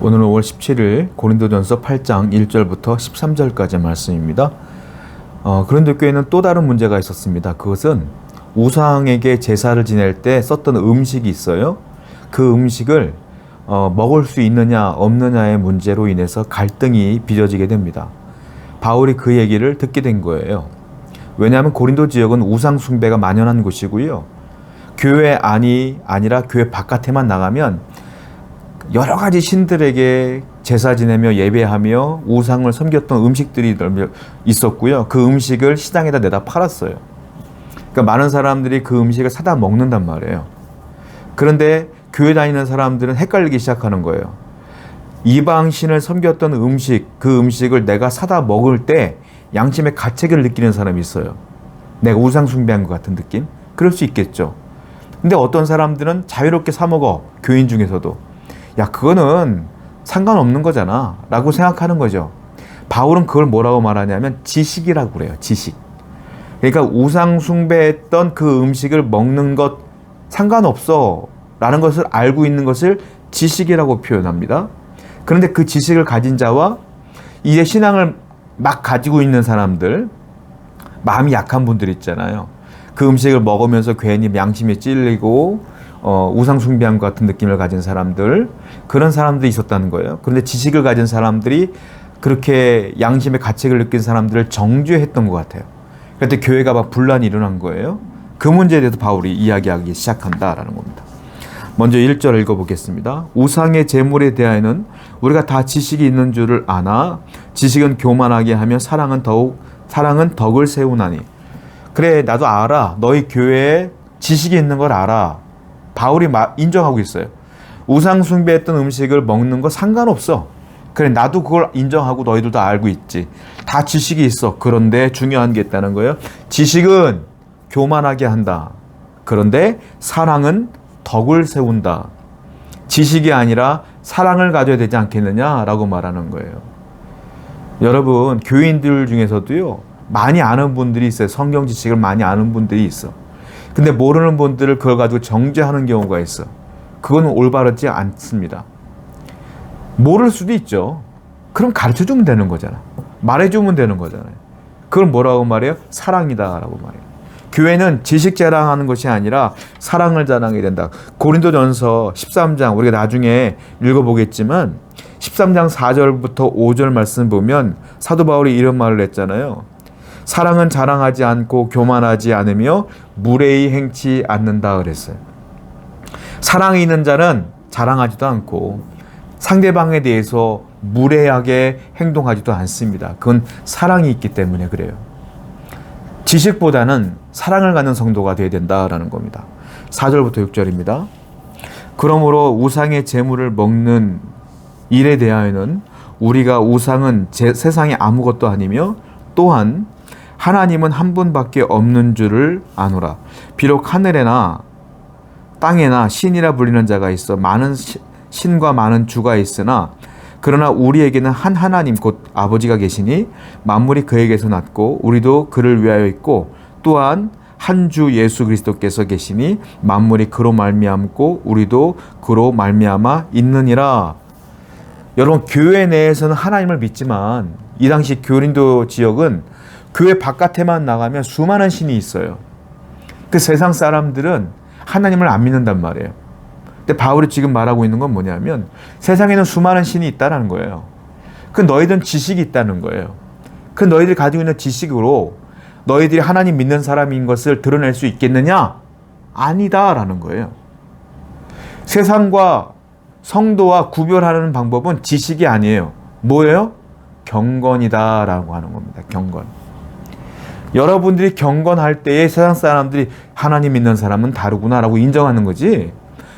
오늘은 5월 17일 고린도전서 8장 1절부터 13절까지 말씀입니다. 어, 고린도 교회는 또 다른 문제가 있었습니다. 그것은 우상에게 제사를 지낼 때 썼던 음식이 있어요. 그 음식을 어, 먹을 수 있느냐 없느냐의 문제로 인해서 갈등이 빚어지게 됩니다. 바울이 그 얘기를 듣게 된 거예요. 왜냐하면 고린도 지역은 우상 숭배가 만연한 곳이고요. 교회 안이 아니라 교회 바깥에만 나가면 여러 가지 신들에게 제사 지내며 예배하며 우상을 섬겼던 음식들이 있었고요. 그 음식을 시장에다 내다 팔았어요. 그러니까 많은 사람들이 그 음식을 사다 먹는단 말이에요. 그런데 교회 다니는 사람들은 헷갈리기 시작하는 거예요. 이방 신을 섬겼던 음식, 그 음식을 내가 사다 먹을 때 양심의 가책을 느끼는 사람이 있어요. 내가 우상 숭배한 것 같은 느낌? 그럴 수 있겠죠. 근데 어떤 사람들은 자유롭게 사 먹어. 교인 중에서도. 야, 그거는 상관없는 거잖아. 라고 생각하는 거죠. 바울은 그걸 뭐라고 말하냐면 지식이라고 그래요. 지식. 그러니까 우상숭배했던 그 음식을 먹는 것 상관없어. 라는 것을 알고 있는 것을 지식이라고 표현합니다. 그런데 그 지식을 가진 자와 이제 신앙을 막 가지고 있는 사람들, 마음이 약한 분들 있잖아요. 그 음식을 먹으면서 괜히 양심이 찔리고 어, 우상 숭배한 것 같은 느낌을 가진 사람들 그런 사람들이 있었다는 거예요. 그런데 지식을 가진 사람들이 그렇게 양심의 가책을 느낀 사람들을 정죄했던 것 같아요. 그때 교회가 막 분란이 일어난 거예요. 그 문제에 대해서 바울이 이야기하기 시작한다라는 겁니다. 먼저 1절 읽어보겠습니다. 우상의 재물에 대하여는 우리가 다 지식이 있는 줄을 아나 지식은 교만하게 하며 사랑은 더욱 사랑은 덕을 세우나니 그래 나도 알아 너희 교회에 지식이 있는 걸 알아 바울이 인정하고 있어요. 우상 숭배했던 음식을 먹는 거 상관없어. 그래 나도 그걸 인정하고 너희들도 알고 있지. 다 지식이 있어. 그런데 중요한 게 있다는 거예요. 지식은 교만하게 한다. 그런데 사랑은 덕을 세운다. 지식이 아니라 사랑을 가져야 되지 않겠느냐라고 말하는 거예요. 여러분, 교인들 중에서도요, 많이 아는 분들이 있어요. 성경 지식을 많이 아는 분들이 있어. 근데 모르는 분들을 그걸 가지고 정죄하는 경우가 있어. 그건 올바르지 않습니다. 모를 수도 있죠. 그럼 가르쳐 주면 되는 거잖아. 말해 주면 되는 거잖아요. 그걸 뭐라고 말해요? 사랑이다라고 말해요. 교회는 지식 자랑하는 것이 아니라 사랑을 자랑해야 된다. 고린도전서 13장 우리가 나중에 읽어보겠지만 13장 4절부터 5절 말씀 보면 사도 바울이 이런 말을 했잖아요. 사랑은 자랑하지 않고 교만하지 않으며 무례히 행치 않는다 그랬어요. 사랑이 있는 자는 자랑하지도 않고 상대방에 대해서 무례하게 행동하지도 않습니다. 그건 사랑이 있기 때문에 그래요. 지식보다는 사랑을 갖는 성도가 되어야 된다라는 겁니다. 4절부터 6절입니다. 그러므로 우상의 재물을 먹는 일에 대하여는 우리가 우상은 세상에 아무것도 아니며 또한 하나님은 한 분밖에 없는 줄을 아노라. 비록 하늘에나 땅에나 신이라 불리는 자가 있어 많은 신과 많은 주가 있으나 그러나 우리에게는 한 하나님 곧 아버지가 계시니 만물이 그에게서 났고 우리도 그를 위하여 있고 또한 한 주 예수 그리스도께서 계시니 만물이 그로 말미암고 우리도 그로 말미암아 있느니라. 여러분 교회 내에서는 하나님을 믿지만 이 당시 교린도 지역은 교회 바깥에만 나가면 수많은 신이 있어요. 그 세상 사람들은 하나님을 안 믿는단 말이에요. 근데 바울이 지금 말하고 있는 건 뭐냐면 세상에는 수많은 신이 있다는 거예요. 그 너희들은 지식이 있다는 거예요. 그 너희들이 가지고 있는 지식으로 너희들이 하나님 믿는 사람인 것을 드러낼 수 있겠느냐? 아니다라는 거예요. 세상과 성도와 구별하는 방법은 지식이 아니에요. 뭐예요? 경건이다라고 하는 겁니다. 경건. 여러분들이 경건할 때에 세상 사람들이 하나님 믿는 사람은 다르구나라고 인정하는 거지.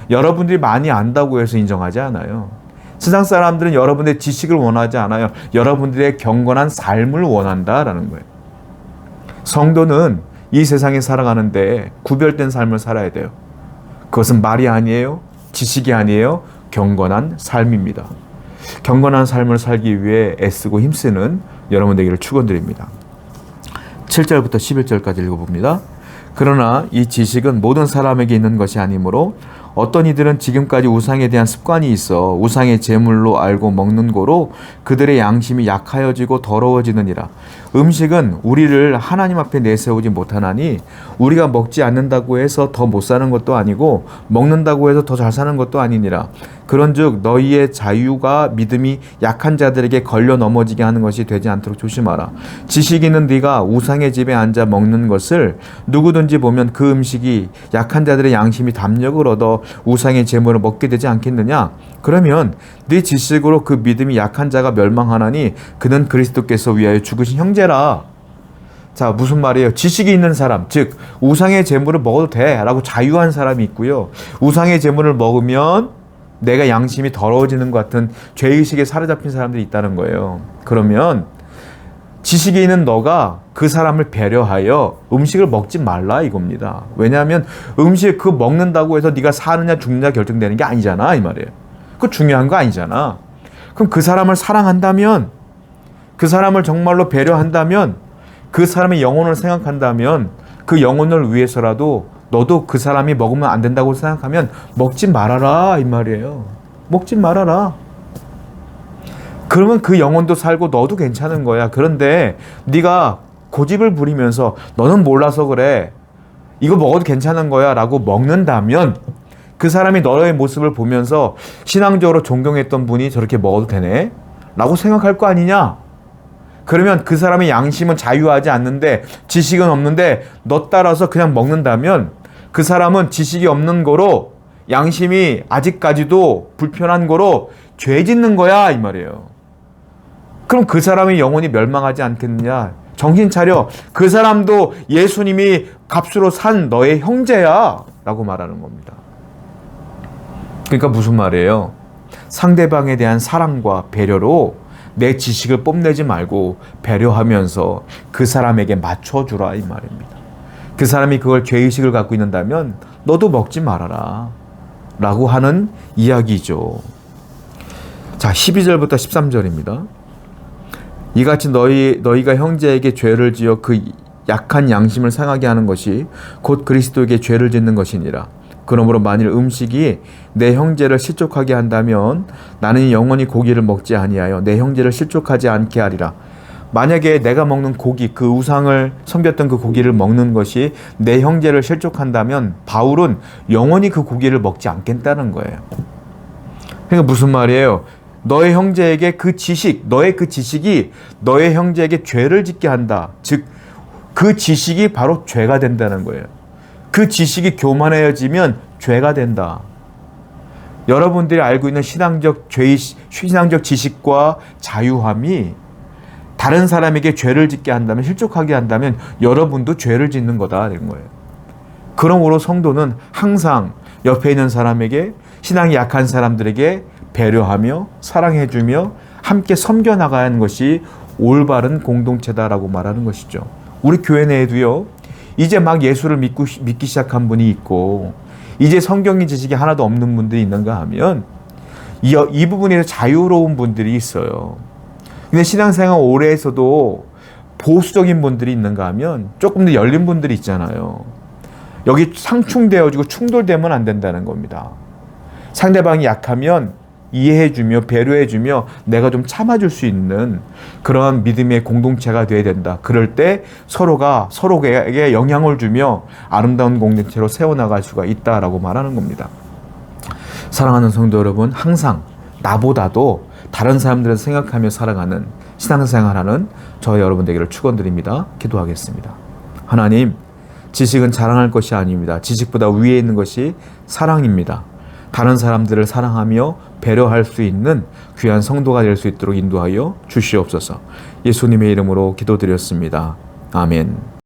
여러분들이 많이 안다고 해서 인정하지 않아요. 세상 사람들은 여러분의 지식을 원하지 않아요. 여러분들의 경건한 삶을 원한다라는 거예요. 성도는 이 세상에 살아가는데 구별된 삶을 살아야 돼요. 그것은 말이 아니에요. 지식이 아니에요. 경건한 삶입니다. 경건한 삶을 살기 위해 애쓰고 힘쓰는 여러분 되기를 축원드립니다. 7절부터 11절까지 읽어봅니다. 그러나 이 지식은 모든 사람에게 있는 것이 아니므로 어떤 이들은 지금까지 우상에 대한 습관이 있어 우상의 제물로 알고 먹는 거로 그들의 양심이 약하여지고 더러워지느니라. 음식은 우리를 하나님 앞에 내세우지 못하나니 우리가 먹지 않는다고 해서 더 못 사는 것도 아니고 먹는다고 해서 더 잘 사는 것도 아니니라. 그런즉 너희의 자유가 믿음이 약한 자들에게 걸려 넘어지게 하는 것이 되지 않도록 조심하라. 지식 있는 네가 우상의 집에 앉아 먹는 것을 누구든지 보면 그 음식이 약한 자들의 양심이 담력을 얻어 우상의 제물을 먹게 되지 않겠느냐? 그러면 네 지식으로 그 믿음이 약한 자가 멸망하나니 그는 그리스도께서 위하여 죽으신 형제라. 자, 무슨 말이에요? 지식이 있는 사람, 즉 우상의 제물을 먹어도 돼라고 자유한 사람이 있고요. 우상의 제물을 먹으면 내가 양심이 더러워지는 것 같은 죄의식에 사로잡힌 사람들이 있다는 거예요. 그러면 지식이 있는 너가 그 사람을 배려하여 음식을 먹지 말라 이겁니다. 왜냐하면 음식 그 먹는다고 해서 네가 사느냐 죽느냐 결정되는 게 아니잖아 이 말이에요. 그 중요한 거 아니잖아. 그럼 그 사람을 사랑한다면 그 사람을 정말로 배려한다면 그 사람의 영혼을 생각한다면 그 영혼을 위해서라도 너도 그 사람이 먹으면 안 된다고 생각하면 먹지 말아라 이 말이에요. 먹지 말아라. 그러면 그 영혼도 살고 너도 괜찮은 거야. 그런데 네가 고집을 부리면서 너는 몰라서 그래. 이거 먹어도 괜찮은 거야 라고 먹는다면 그 사람이 너의 모습을 보면서 신앙적으로 존경했던 분이 저렇게 먹어도 되네? 라고 생각할 거 아니냐? 그러면 그 사람의 양심은 자유하지 않는데 지식은 없는데 너 따라서 그냥 먹는다면 그 사람은 지식이 없는 거로 양심이 아직까지도 불편한 거로 죄 짓는 거야 이 말이에요. 그럼 그 사람의 영혼이 멸망하지 않겠느냐? 정신 차려. 그 사람도 예수님이 값으로 산 너의 형제야. 라고 말하는 겁니다. 그러니까 무슨 말이에요? 상대방에 대한 사랑과 배려로 내 지식을 뽐내지 말고 배려하면서 그 사람에게 맞춰주라. 이 말입니다. 그 사람이 그걸 죄의식을 갖고 있는다면 너도 먹지 말아라. 라고 하는 이야기죠. 자, 12절부터 13절입니다. 이같이 너희 너희가 형제에게 죄를 지어 그 약한 양심을 상하게 하는 것이 곧 그리스도에게 죄를 짓는 것이니라. 그러므로 만일 음식이 내 형제를 실족하게 한다면 나는 영원히 고기를 먹지 아니하여 내 형제를 실족하지 않게 하리라. 만약에 내가 먹는 고기, 그 우상을 섬겼던 그 고기를 먹는 것이 내 형제를 실족한다면 바울은 영원히 그 고기를 먹지 않겠다는 거예요. 그러니까 무슨 말이에요? 너의 형제에게 그 지식, 너의 그 지식이 너의 형제에게 죄를 짓게 한다. 즉, 그 지식이 바로 죄가 된다는 거예요. 그 지식이 교만해지면 죄가 된다. 여러분들이 알고 있는 신앙적 죄, 신앙적 지식과 자유함이 다른 사람에게 죄를 짓게 한다면, 실족하게 한다면 여러분도 죄를 짓는 거다. 된 거예요. 그러므로 성도는 항상 옆에 있는 사람에게 신앙이 약한 사람들에게 배려하며 사랑해주며 함께 섬겨 나가야 하는 것이 올바른 공동체다라고 말하는 것이죠. 우리 교회 내에도요. 이제 막 예수를 믿고 믿기 시작한 분이 있고 이제 성경의 지식이 하나도 없는 분들이 있는가 하면 이, 이 부분에서 자유로운 분들이 있어요. 근데 신앙생활 오래 해서도 보수적인 분들이 있는가 하면 조금 더 열린 분들이 있잖아요. 여기 상충되어지고 충돌되면 안 된다는 겁니다. 상대방이 약하면 이해해주며 배려해주며 내가 좀 참아줄 수 있는 그런 믿음의 공동체가 되어야 된다. 그럴 때 서로가 서로에게 영향을 주며 아름다운 공동체로 세워나갈 수가 있다라고 말하는 겁니다. 사랑하는 성도 여러분, 항상 나보다도 다른 사람들을 생각하며 살아가는 신앙생활하는 저 여러분 되기를 축원드립니다. 기도하겠습니다. 하나님, 지식은 자랑할 것이 아닙니다. 지식보다 위에 있는 것이 사랑입니다. 다른 사람들을 사랑하며 배려할 수 있는 귀한 성도가 될 수 있도록 인도하여 주시옵소서. 예수님의 이름으로 기도드렸습니다. 아멘.